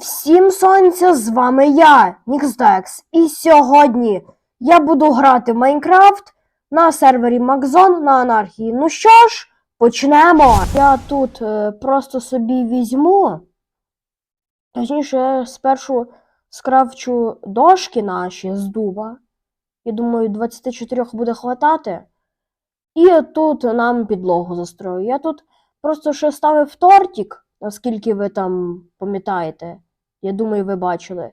Всім сонця, з вами я, Ніксдекс. І сьогодні я буду грати в Майнкрафт на сервері Макзон на анархії. Ну що ж, почнемо. Я тут е, просто собі візьму. Точніше, я спершу скрафчу дошки наші з дуба. Я думаю, 24 буде хватати. І тут нам підлогу застрою. Я тут просто ще ставив тортик, наскільки ви там пам'ятаєте. Я думаю, ви бачили.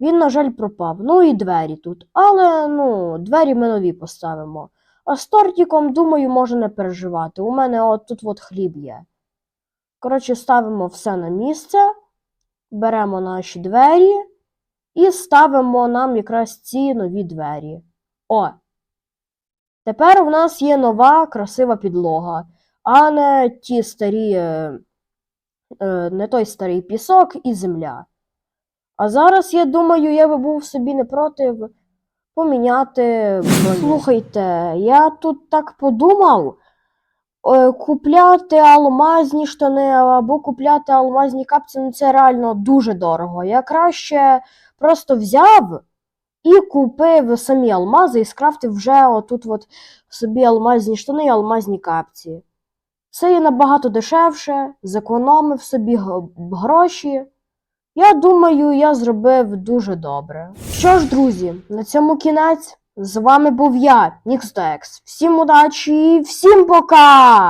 Він, на жаль, пропав. Ну і двері тут. Але ну, двері ми нові поставимо. А з тортиком, думаю, можна не переживати. У мене от тут от хліб є. Коротше, ставимо все на місце, беремо наші двері і ставимо нам якраз ці нові двері. О! Тепер у нас є нова красива підлога, а не ті старі, е, не той старий пісок і земля. А зараз, я думаю, я би був собі не проти поміняти. Слухайте, я тут так подумав. е, Купляти алмазні штани або купляти алмазні капці, ну це реально дуже дорого. Я краще просто взяв і купив самі алмази і скрафтив вже отут от собі алмазні штани і алмазні капці. Це є набагато дешевше, зекономив собі гроші. Я думаю, я зробив дуже добре. Що ж, друзі, на цьому кінець. З вами був я, Нікстекс. Всім удачі і всім пока!